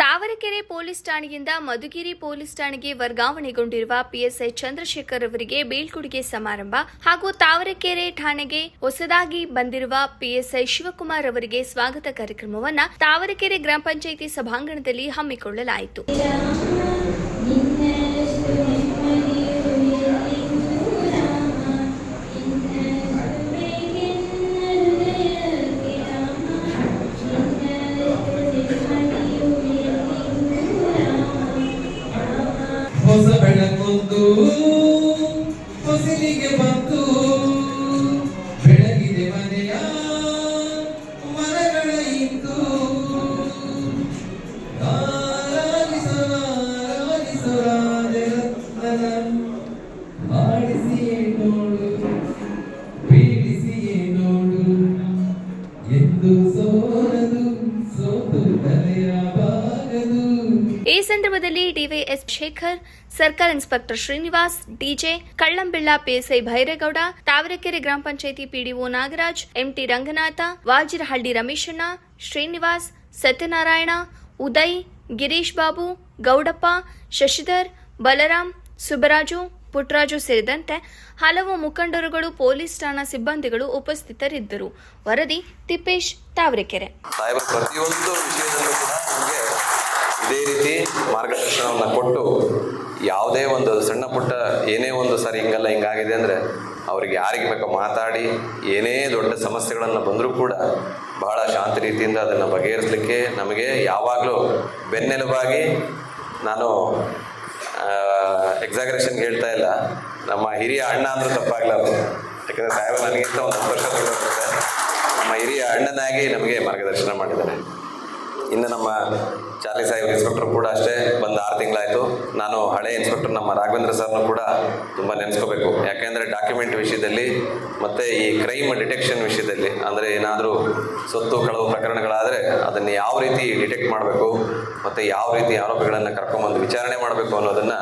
Tavarekere police ಠಾಣೆಯಿಂದ Madhugiri police ಠಾಣೆಗೆ ವರ್ಗಾವಣೆಗೊಂಡಿರುವ ಪಿಎಸ್ಐ ಚಂದ್ರಶೇಖರ್ ಅವರಿಗೆ ಬೀಳ್ಕೊಡುಗೆ ಸಮಾರಂಭ ಹಾಗೂ ತಾವರೆಕೆರೆ ಠಾಣೆಗೆ ಹೊಸದಾಗಿ ಬಂದಿರುವ ಪಿಎಸ್ಐ ಶಿವಕುಮಾರ್ ಅವರಿಗೆ ಸ್ವಾಗತ ಕಾರ್ಯಕ್ರಮವನ್ನು ತಾವರೆಕೆರೆ ಗ್ರಾಮ ಪಂಚಾಯಿತಿ ಸಭಾಂಗಣದಲ್ಲಿ ಹಮ್ಮಿಕೊಳ್ಳಲಾಯಿತು. ಸಂದರ್ಭದಲ್ಲಿ DYS Shekhar, circle inspector Srinivas, DJ Kallambella PSI Byregowda, Tavarekere ಗ್ರಾಮ ಪಂಚಾಯಿತಿ ಪಿಡಿಒ ನಾಗರಾಜ್, ಎಂಟಿ ರಂಗನಾಥ, ವಾಜಿರಹಳ್ಳಿ ರಮೇಶಣ್ಣ, ಶ್ರೀನಿವಾಸ್, ಸತ್ಯನಾರಾಯಣ, ಉದಯ್, ಗಿರೀಶ್ ಬಾಬು, ಗೌಡಪ್ಪ, ಶಶಿಧರ್ ಬಲರಾಮ್ ಸುಬರಾಜು ಪುಟ್ರಾಜು ಸೇರಿದಂತೆ ಹಲವು ಮುಖಂಡರುಗಳು, ಪೊಲೀಸ್ ಠಾಣಾ ಸಿಬ್ಬಂದಿಗಳು ಉಪಸ್ಥಿತರಿದ್ದರು. ವರದಿ ತಿಪ್ಪೇಶ್, ತಾವರೆಕೆರೆ ಸಾಹೇಬರ ಪ್ರತಿಯೊಂದು ವಿಷಯದಲ್ಲೂ ಕೂಡ ನಮಗೆ ಇದೇ ರೀತಿ ಮಾರ್ಗದರ್ಶನವನ್ನು ಕೊಟ್ಟು ಯಾವುದೇ ಒಂದು ಸಣ್ಣ ಪುಟ್ಟ ಏನೇ ಒಂದು ಸರಿ ಹಿಂಗಲ್ಲ ಹಿಂಗಾಗಿದೆ ಅಂದರೆ ಅವ್ರಿಗೆ ಯಾರಿಗೆ ಬೇಕೋ ಮಾತಾಡಿ, ಏನೇ ದೊಡ್ಡ ಸಮಸ್ಯೆಗಳನ್ನು ಬಂದರೂ ಕೂಡ ಬಹಳ ಶಾಂತ ರೀತಿಯಿಂದ ಅದನ್ನು ಬಗೆಹರಿಸಲಿಕ್ಕೆ ನಮಗೆ ಯಾವಾಗಲೂ ಬೆನ್ನೆಲುಬಾಗಿ ನಾನು ಎಕ್ಸಾಗ್ರೇಷನ್ ಹೇಳ್ತಾ ಇಲ್ಲ. ನಮ್ಮ ಹಿರಿಯ ಅಣ್ಣ ಅಂದರೂ ತಪ್ಪಾಗಲಾರ್ದು. ಯಾಕಂದರೆ ಸಾಹೇಬ ನನಗಿಂತ ಒಂದು ವರ್ಷ ನಮ್ಮ ಹಿರಿಯ ಅಣ್ಣನಾಗಿ ನಮಗೆ ಮಾರ್ಗದರ್ಶನ ಮಾಡಿದ್ದಾರೆ. ಇನ್ನು ನಮ್ಮ ಚಾರ್ಲಿ ಸಾಹೇಬ್ ಇನ್ಸ್ಪೆಕ್ಟರ್ ಕೂಡ ಅಷ್ಟೇ. ಬಂದು ಆರು ತಿಂಗಳಾಯಿತು. ನಾನು ಹಳೆ ಇನ್ಸ್ಪೆಕ್ಟರ್ ನಮ್ಮ ರಾಘವೇಂದ್ರ ಸರ್ನು ಕೂಡ ತುಂಬ ನೆನೆಸ್ಕೋಬೇಕು. ಯಾಕೆಂದರೆ ಡಾಕ್ಯುಮೆಂಟ್ ವಿಷಯದಲ್ಲಿ ಮತ್ತು ಈ ಕ್ರೈಮ್ ಡಿಟೆಕ್ಷನ್ ವಿಷಯದಲ್ಲಿ ಅಂದರೆ ಏನಾದರೂ ಸೊತ್ತು, ಕಳವು ಪ್ರಕರಣಗಳಾದರೆ ಅದನ್ನು ಯಾವ ರೀತಿ ಡಿಟೆಕ್ಟ್ ಮಾಡಬೇಕು, ಮತ್ತು ಯಾವ ರೀತಿ ಆರೋಪಿಗಳನ್ನು ಕರ್ಕೊಂಬಂದು ವಿಚಾರಣೆ ಮಾಡಬೇಕು ಅನ್ನೋದನ್ನು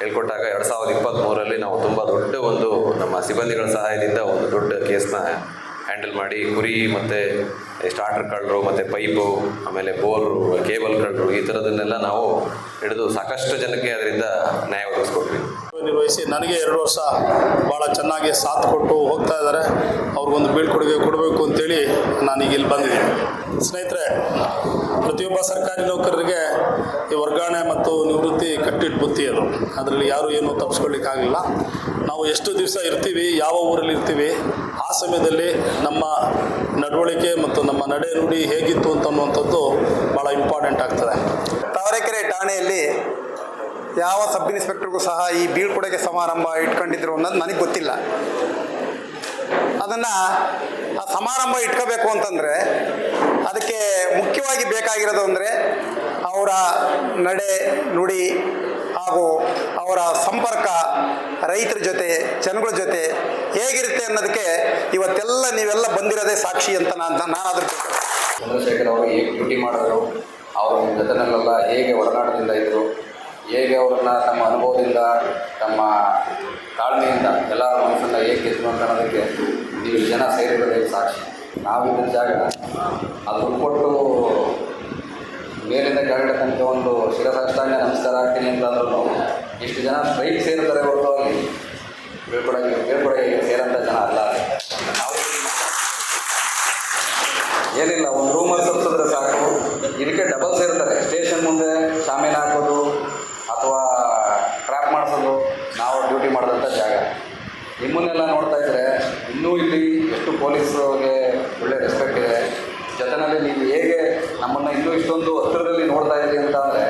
ಹೇಳ್ಕೊಟ್ಟಾಗ ಎರಡು ಸಾವಿರದ ಇಪ್ಪತ್ತ್ಮೂರರಲ್ಲಿ ನಾವು ತುಂಬ ದೊಡ್ಡ ಒಂದು ನಮ್ಮ ಸಿಬ್ಬಂದಿಗಳ ಸಹಾಯದಿಂದ ಒಂದು ದೊಡ್ಡ ಕೇಸ್ನ ಹ್ಯಾಂಡಲ್ ಮಾಡಿ ಕುರಿ ಮತ್ತು ಸ್ಟಾರ್ಟರ್ ಕಳ್ಳರು ಮತ್ತು ಪೈಪು, ಆಮೇಲೆ ಬೋರು, ಕೇಬಲ್ ಕಳ್ಳರು ಈ ಥರದನ್ನೆಲ್ಲ ನಾವು ಹಿಡಿದು ಸಾಕಷ್ಟು ಜನಕ್ಕೆ ಅದರಿಂದ ನ್ಯಾಯ ಒದಗಿಸ್ಕೊಡ್ತೀವಿ ನಿರ್ವಹಿಸಿ ನನಗೆ ಎರಡು ವರ್ಷ ಭಾಳ ಚೆನ್ನಾಗಿ ಸಾಥ್ ಕೊಟ್ಟು ಹೋಗ್ತಾ ಇದ್ದಾರೆ. ಅವ್ರಿಗೊಂದು ಬೀಳ್ಕೊಡುಗೆ ಕೊಡಬೇಕು ಅಂತೇಳಿ ನಾನೀಗ ಇಲ್ಲಿ ಬಂದಿದ್ದೀನಿ. ಸ್ನೇಹಿತರೆ, ಪ್ರತಿಯೊಬ್ಬ ಸರ್ಕಾರಿ ನೌಕರರಿಗೆ ಈ ವರ್ಗಾವಣೆ ಮತ್ತು ನಿವೃತ್ತಿ ಕಟ್ಟಿಟ್ಟು ಬುತ್ತಿ ಅದು. ಅದರಲ್ಲಿ ಯಾರು ಏನೂ ತಪ್ಪಿಸ್ಕೊಳ್ಳಿಕ್ಕಾಗಲಿಲ್ಲ ನಾವು ಎಷ್ಟು ದಿವಸ ಇರ್ತೀವಿ, ಯಾವ ಊರಲ್ಲಿ ಇರ್ತೀವಿ ಆ ಸಮಯದಲ್ಲಿ ನಮ್ಮ ನಡವಳಿಕೆ ಮತ್ತು ನಮ್ಮ ನಡೆ ನುಡಿ ಹೇಗಿತ್ತು ಅಂತ ಅನ್ನುವಂಥದ್ದು ಭಾಳ ಇಂಪಾರ್ಟೆಂಟ್ ಆಗ್ತದೆ. ತಾವರೆಕೆರೆ ಠಾಣೆಯಲ್ಲಿ ಯಾವ ಸಬ್ ಇನ್ಸ್ಪೆಕ್ಟರ್ಗೂ ಸಹ ಈ ಬೀಳ್ಕೊಡುಗೆ ಸಮಾರಂಭ ಇಟ್ಕೊಂಡಿದ್ರು ಅನ್ನೋದು ನನಗೆ ಗೊತ್ತಿಲ್ಲ. ಅದನ್ನು ಆ ಸಮಾರಂಭ ಇಟ್ಕೋಬೇಕು ಅಂತಂದರೆ ಅದಕ್ಕೆ ಮುಖ್ಯವಾಗಿ ಬೇಕಾಗಿರೋದು ಅಂದರೆ ಅವರ ನಡೆ ನುಡಿ ಹಾಗೂ ಅವರ ಸಂಪರ್ಕ ರೈತರ ಜೊತೆ, ಜನಗಳ ಜೊತೆ ಹೇಗಿರುತ್ತೆ ಅನ್ನೋದಕ್ಕೆ ಇವತ್ತೆಲ್ಲ ನೀವೆಲ್ಲ ಬಂದಿರೋದೇ ಸಾಕ್ಷಿ ಅಂತ ನಾನು ನಾನು ಅದ್ರ ಚಂದ್ರಶೇಖರ್ ಅವರು ಹೇಗೆ ಡ್ಯೂಟಿ ಮಾಡಿದ್ರು, ಅವರ ಜೊತೆನಲ್ಲೆಲ್ಲ ಹೇಗೆ ಒಡನಾಟದಿಂದ ಇದ್ದರು ಹೇಗೆ ಅವ್ರನ್ನ ತಮ್ಮ ಅನುಭವದಿಂದ, ತಮ್ಮ ತಾಳ್ಮೆಯಿಂದ ಎಲ್ಲ ಮನಸ್ಸನ್ನು ಹೇಗೆ ಗೆದ್ದರು ಅಂತ ಅನ್ನೋದಕ್ಕೆ ನೀವು ಜನ ಸೇರಿರೋದೇ ಸಾಕ್ಷಿ. ನಾವಿದ್ದ ಜಾಗ ಅದು ಕೊಟ್ಟು ಮೇಲಿಂದ ಕೆಳಗಡೆ ಒಂದು ಶಿರಸಾಷ್ಟಾಂಗ ನಮಸ್ಕಾರ ಆಗ್ತೀನಿ ಅಂತಂದ್ರೂ ಇಷ್ಟು ಜನ ಸ್ಟ್ರೈಕ್ ಸೇರ್ತಾರೆ ಹೊರತು ಅಲ್ಲಿ ಬೀಳ್ಕೊಡೋಕ್ಕೆ ಬೀಳ್ಕೊಡೋಕ್ಕೆ ಸೇರೋಂಥ ಜನ ಅಲ್ಲ. ಏನಿಲ್ಲ, ಒಂದು ರೂಮಲ್ಲಿ ತಪ್ಪಿಸಿದ್ರೆ ಸಾಕು. ಇದಕ್ಕೆ ಡಬಲ್ ಸೇರ್ತಾರೆ. ಸ್ಟೇಷನ್ ಮುಂದೆ ಶಾಮೀನು ಹಾಕೋದು ಅಥವಾ ಟ್ರ್ಯಾಪ್ ಮಾಡಿಸೋದು ನಾವು ಡ್ಯೂಟಿ ಮಾಡಿದಂಥ ಜಾಗ. ನಿಮ್ಮನ್ನೆಲ್ಲ ನೋಡ್ತಾ ಇದ್ದರೆ ಇನ್ನೂ ಇಲ್ಲಿ ಎಷ್ಟು ಪೊಲೀಸ್ಗೆ ಒಳ್ಳೆ ರೆಸ್ಪೆಕ್ಟ್ ಇದೆ. ಜೊತೆಯಲ್ಲಿ ನೀವು ನಮ್ಮನ್ನು ಇನ್ನೂ ಇಷ್ಟೊಂದು ಹತ್ತಿರದಲ್ಲಿ ನೋಡ್ತಾ ಇದ್ದೀವಿ ಅಂತ ಅಂದರೆ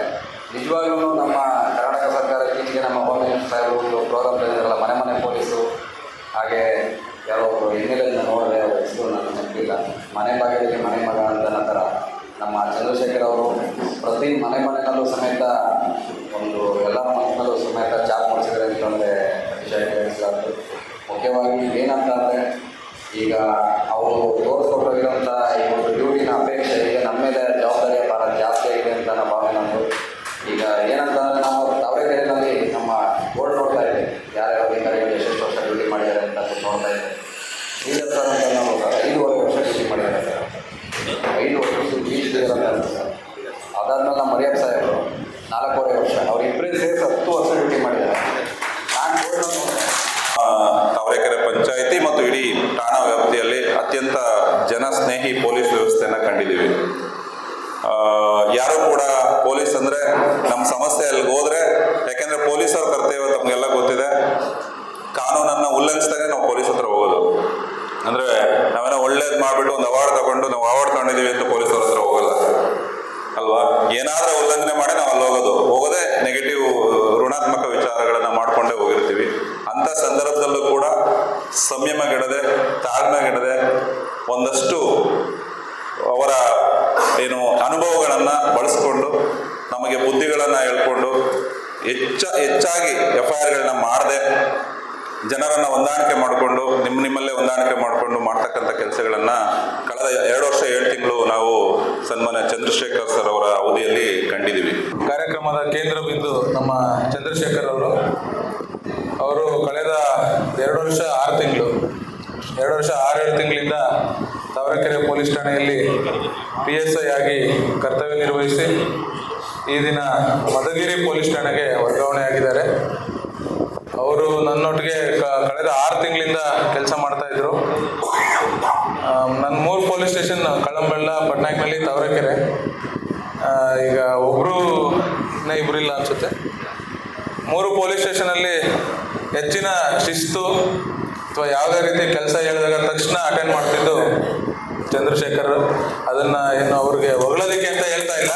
ನಿಜವಾಗ್ಲೂ ನಮ್ಮ ಕರ್ನಾಟಕ ಸರ್ಕಾರ ಇತ್ತೀಚೆಗೆ ನಮ್ಮ ಹೋಮ್ ಮಿನಿಸ್ಟರ್ ಒಂದು ಪ್ರೋಗ್ರಾಮ್ ತಂದಿದ್ದಾರಲ್ಲ ಮನೆ ಮನೆ ಪೊಲೀಸು, ಹಾಗೆ ಯಾರೋ ಒಬ್ಬರು ಹಿನ್ನೆಲೆಯನ್ನು ನೋಡಿದೆ ಅವರ ಹೆಸರು ನಾನು ನೆನಪಿಲ್ಲ. ಮನೆ ಬಾಗಿಲಿಗೆ ಮನೆ ಮಗ ಅಂತ ನಂತರ ನಮ್ಮ ಚಂದ್ರಶೇಖರ್ ಅವರು ಪ್ರತಿ ಮನೆ ಮನೆಯಲ್ಲೂ ಸಮೇತ ಒಂದು ಎಲ್ಲ ಮನೆಯಲ್ಲೂ ಸಮೇತ ಚಾಪ್ ಮಾಡಿಸಿದ್ರೆ ಅಂತಂದರೆ ಅತಿಶಯ ಕೇಳಿಸಲಾಗ್ತದೆ ಮುಖ್ಯವಾಗಿ ಏನಂತ ಅಂದರೆ, ಈಗ ಅವರು ತೋರಿಸ್ಕೊಟ್ಟಿರೋಂಥ ಈ ಒಂದು ಡ್ಯೂಟಿನ ಅಪೇಕ್ಷೆ ಅಂತ ನಮ್ಮದು ಈಗ ಏನಂತ ನಾವು ನಾವು ತಾವರೆಕೆರೆಯಲ್ಲಿ ನಮ್ಮ ಬೋರ್ಡ್ ನೋಡ್ತಾ ಇದ್ದೀವಿ. ಯಾರ್ಯಾರು ಅಧಿಕಾರಿಗಳು ಎಷ್ಟೆಷ್ಟು ವರ್ಷ ಡ್ಯೂಟಿ ಮಾಡಿದ್ದಾರೆ ಅಂತ ನೋಡ್ತಾ ಇದ್ದೀವಿ. ಈಗ ಸರ್ ಅಂತ ನಾವು ಐದು ವರ್ಷ ಡ್ಯೂಟಿ ಮಾಡಿದ್ದಾರೆ. ಸರ್ ಐದು ವರ್ಷ ಬೀಚ್ ಅಂತ ಏನಾದರೂ ಉಲ್ಲಂಘನೆ ಮಾಡಿ ನಾವು ಅಲ್ಲಿ ಹೋಗೋದು. ಹೋಗೋದೇ ನೆಗೆಟಿವ್ ಋಣಾತ್ಮಕ ವಿಚಾರಗಳನ್ನು ಮಾಡ್ಕೊಂಡೇ ಹೋಗಿರ್ತೀವಿ. ಅಂತ ಸಂದರ್ಭದಲ್ಲೂ ಕೂಡ ಸಂಯಮಗೆಡದೆ, ತಾಳ್ಮೆಗೆಡದೆ ಒಂದಷ್ಟು ಅವರ ಏನು ಅನುಭವಗಳನ್ನು ಬಳಸ್ಕೊಂಡು, ನಮಗೆ ಬುದ್ಧಿಗಳನ್ನು ಹೇಳ್ಕೊಂಡು, ಹೆಚ್ಚ, ಹೆಚ್ಚಾಗಿ ಎಫ್ ಐ ಆರ್ಗಳನ್ನ ಮಾಡದೆ, ಜನರನ್ನು ಹೊಂದಾಣಿಕೆ ಮಾಡಿಕೊಂಡು ನಿಮ್ಮ ನಿಮ್ಮಲ್ಲೇ ಹೊಂದಾಣಿಕೆ ಮಾಡಿಕೊಂಡು ಮಾಡ್ತಕ್ಕಂಥ ಕೆಲಸಗಳನ್ನು ಕಳೆದ ಎರಡು ವರ್ಷ ಏಳು ತಿಂಗಳು ನಾವು ಸನ್ಮಾನ್ಯ ಚಂದ್ರಶೇಖರ್ ಸರ್ ಅವರ ಅವಧಿಯಲ್ಲಿ ಕಂಡಿದ್ದೀವಿ. ಕಾರ್ಯಕ್ರಮದ ಕೇಂದ್ರ ಬಿಂದು ನಮ್ಮ ಚಂದ್ರಶೇಖರ್ ಅವರು. ಅವರು ಕಳೆದ ಎರಡು ವರ್ಷ ಆರು ತಿಂಗಳು, ಎರಡು ವರ್ಷ ಆರೇಳು ತಿಂಗಳಿಂದ ತಾವರೆಕೆರೆ ಪೊಲೀಸ್ ಠಾಣೆಯಲ್ಲಿ ಪಿ ಎಸ್ ಐ ಆಗಿ ಕರ್ತವ್ಯ ನಿರ್ವಹಿಸಿ ಈ ದಿನ ಮಧುಗಿರಿ ಪೊಲೀಸ್ ಠಾಣೆಗೆ ವರ್ಗಾವಣೆ ಆಗಿದ್ದಾರೆ ಅವರು ನನ್ನೊಟ್ಟಿಗೆ ಕಳೆದ ಆರು ತಿಂಗಳಿಂದ ಕೆಲಸ ಮಾಡ್ತಾ ಇದ್ರು. ನನ್ನ ಮೂರು ಪೊಲೀಸ್ ಸ್ಟೇಷನ್ ಕಳಂಬೆಳ್ಳ ಪಟ್ನಾಯಕ್ನಲ್ಲಿ ತಾವರೆಕೆರೆ. ಈಗ ಒಬ್ಬರು ಇನ್ನೂ ಇಬ್ಬರು ಇಲ್ಲ ಅನಿಸುತ್ತೆ. ಮೂರು ಪೊಲೀಸ್ ಸ್ಟೇಷನಲ್ಲಿ ಹೆಚ್ಚಿನ ಶಿಸ್ತು ಅಥವಾ ಯಾವುದೇ ರೀತಿ ಕೆಲಸ ಹೇಳಿದಾಗ ತಕ್ಷಣ ಅಟೆಂಡ್ ಮಾಡ್ತಿದ್ದು ಚಂದ್ರಶೇಖರ್. ಅದನ್ನು ಏನು ಅವ್ರಿಗೆ ಹೊಗಳೋದಕ್ಕೆ ಅಂತ ಹೇಳ್ತಾ ಇಲ್ಲ.